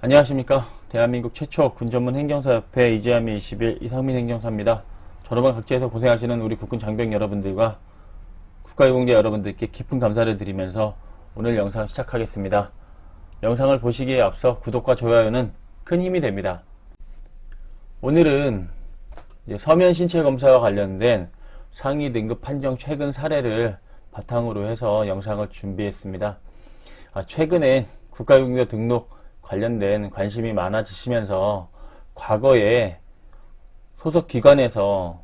안녕하십니까. 대한민국 최초 군전문 행정사협회 이재하미 21 이상민 행정사입니다. 저로만 각지에서 고생하시는 우리 국군 장병 여러분들과 국가유공자 여러분들께 깊은 감사를 드리면서 오늘 영상 시작하겠습니다. 영상을 보시기에 앞서 구독과 좋아요는 큰 힘이 됩니다. 오늘은 서면 신체 검사와 관련된 상위 등급 판정 최근 사례를 바탕으로 해서 영상을 준비했습니다. 아, 최근에 국가유공자 등록 관련된 관심이 많아지시면서 과거에 소속 기관에서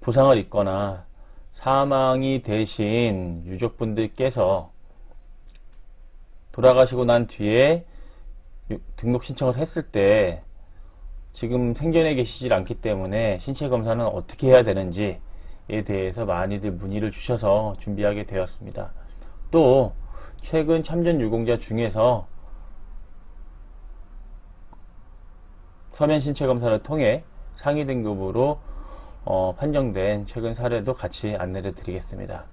부상을 입거나 사망이 되신 유족분들께서 돌아가시고 난 뒤에 유- 등록 신청을 했을 때 지금 생전에 계시질 않기 때문에 신체 검사는 어떻게 해야 되는지에 대해서 많이들 문의를 주셔서 준비하게 되었습니다. 또 최근 참전 유공자 중에서 서면 신체 검사를 통해 상위 등급으로 어, 판정된 최근 사례도 같이 안내를 드리겠습니다.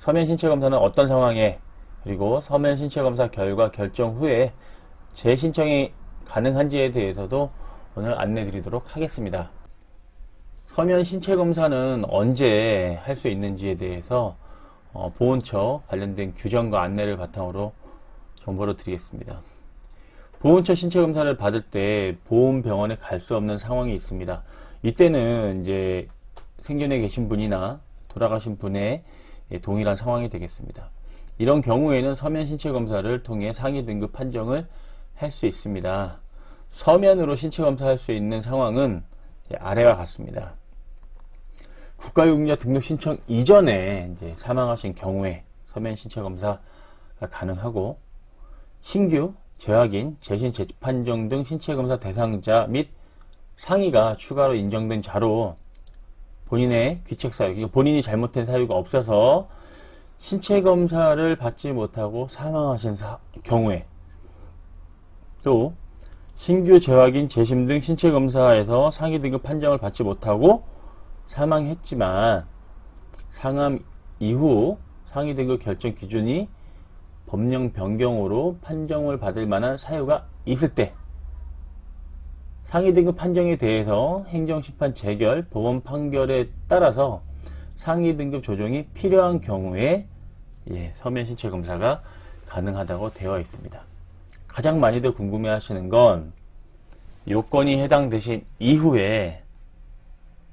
서면 신체 검사는 어떤 상황에 그리고 서면 신체 검사 결과 결정 후에 재신청이 가능한지에 대해서도 오늘 안내 드리도록 하겠습니다. 서면 신체 검사는 언제 할 수 있는지에 대해서 어, 보훈처 관련된 규정과 안내를 바탕으로 정보를 드리겠습니다. 보훈처 신체 검사를 받을 때 보훈병원에 갈 수 없는 상황이 있습니다. 이때는 이제 생전에 계신 분이나 돌아가신 분의 예, 동일한 상황이 되겠습니다. 이런 경우에는 서면 신체 검사를 통해 상위 등급 판정을 할 수 있습니다. 서면으로 신체 검사할 수 있는 상황은 아래와 같습니다. 국가유공자 등록 신청 이전에 이제 사망하신 경우에 서면 신체 검사가 가능하고 신규, 재확인, 재신, 재판정 등 신체 검사 대상자 및 상위가 추가로 인정된 자로 본인의 귀책 사유, 그러니까 본인이 잘못된 사유가 없어서 신체 검사를 받지 못하고 사망하신 사- 경우에 또 신규 재확인, 재심 등 신체 검사에서 상위 등급 판정을 받지 못하고 사망했지만 상암 이후 상위 등급 결정 기준이 법령 변경으로 판정을 받을 만한 사유가 있을 때 상위 등급 판정에 대해서 행정심판 재결, 법원 판결에 따라서 상위 등급 조정이 필요한 경우에 예, 서면 신체 검사가 가능하다고 되어 있습니다. 가장 많이들 궁금해 하시는 건 요건이 해당되신 이후에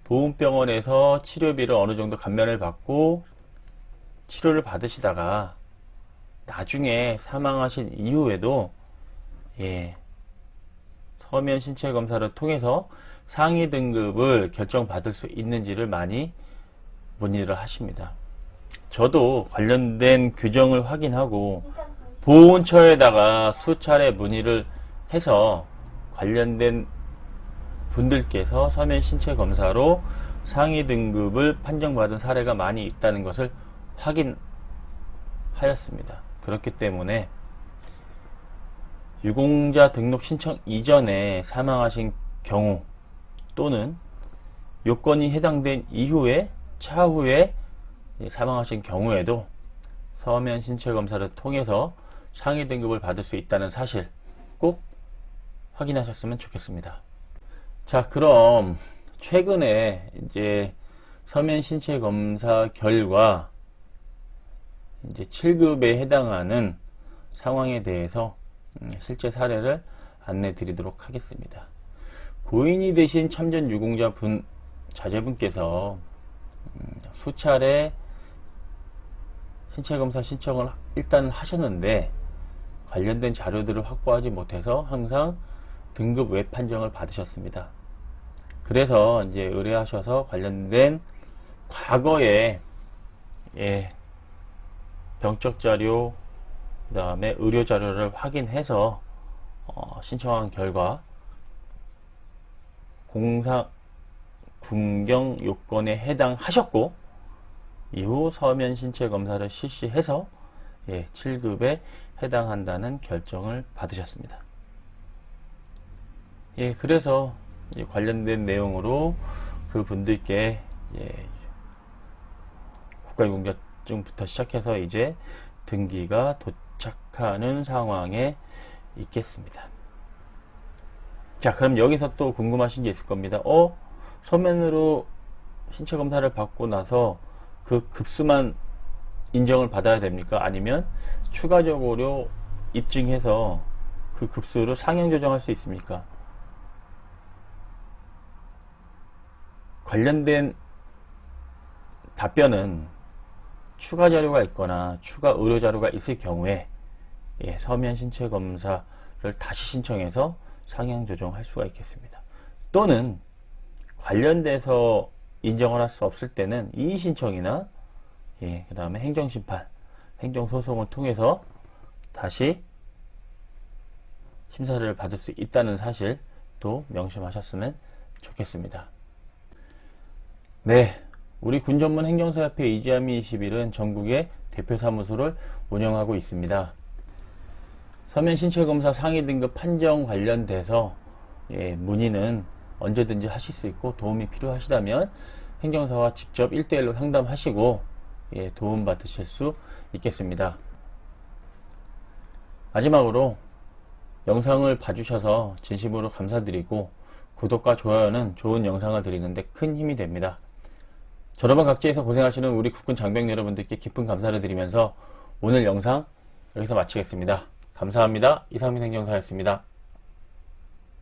보훈병원에서 치료비를 어느 정도 감면을 받고 치료를 받으시다가 나중에 사망하신 이후에도 예, 서면 신체 검사를 통해서 상위 등급을 결정받을 수 있는지를 많이 문의를 하십니다. 저도 관련된 규정을 확인하고 보훈처에다가 수차례 문의를 해서 관련된 분들께서 서면 신체 검사로 상위 등급을 판정받은 사례가 많이 있다는 것을 확인하였습니다. 그렇기 때문에 유공자 등록 신청 이전에 사망하신 경우 또는 요건이 해당된 이후에 차후에 사망하신 경우에도 서면 신체 검사를 통해서 상위 등급을 받을 수 있다는 사실 꼭 확인하셨으면 좋겠습니다. 자, 그럼 최근에 이제 서면 신체 검사 결과 이제 7급에 해당하는 상황에 대해서 음, 실제 사례를 안내 드리도록 하겠습니다. 고인이 되신 참전 유공자 분 자제분께서 음, 수차례 신체 검사 신청을 일단 하셨는데 관련된 자료들을 확보하지 못해서 항상 등급 외 판정을 받으셨습니다. 그래서 이제 의뢰하셔서 관련된 과거에 예, 병적 자료 그 다음에 의료 자료를 확인해서 어, 신청한 결과 공상 군경 요건에 해당하셨고 이후 서면 신체 검사를 실시해서 예, 7급에 해당한다는 결정을 받으셨습니다. 예, 그래서 이제 관련된 내용으로 그 분들께 예, 국가유공자 증부터 시작해서 이제 등기가 도착하는 상황에 있겠습니다. 자, 그럼 여기서 또 궁금하신 게 있을 겁니다. 어? 서면으로 신체 검사를 받고 나서 그 급수만 인정을 받아야 됩니까? 아니면 추가적으로 입증해서 그 급수를 상향 조정할 수 있습니까? 관련된 답변은 추가 자료가 있거나 추가 의료 자료가 있을 경우에 예, 서면 신체 검사를 다시 신청해서 상향 조정할 수가 있겠습니다. 또는 관련돼서 인정을 할 수 없을 때는 이의 신청이나 예, 그 다음에 행정 심판, 행정 소송을 통해서 다시 심사를 받을 수 있다는 사실도 명심하셨으면 좋겠습니다. 네, 우리 군전문 행정사협회 이지아미 21은 전국에 대표 사무소를 운영하고 있습니다. 서면 신체 검사 상위 등급 판정 관련돼서 예, 문의는 언제든지 하실 수 있고 도움이 필요하시다면 행정사와 직접 1대1로 상담하시고 예, 도움 받으실 수 있겠습니다. 마지막으로 영상을 봐주셔서 진심으로 감사드리고 구독과 좋아요는 좋은 영상을 드리는데 큰 힘이 됩니다. 저렴한 각지에서 고생하시는 우리 국군 장병 여러분들께 깊은 감사를 드리면서 오늘 영상 여기서 마치겠습니다. 감사합니다. 이상민 행정사였습니다.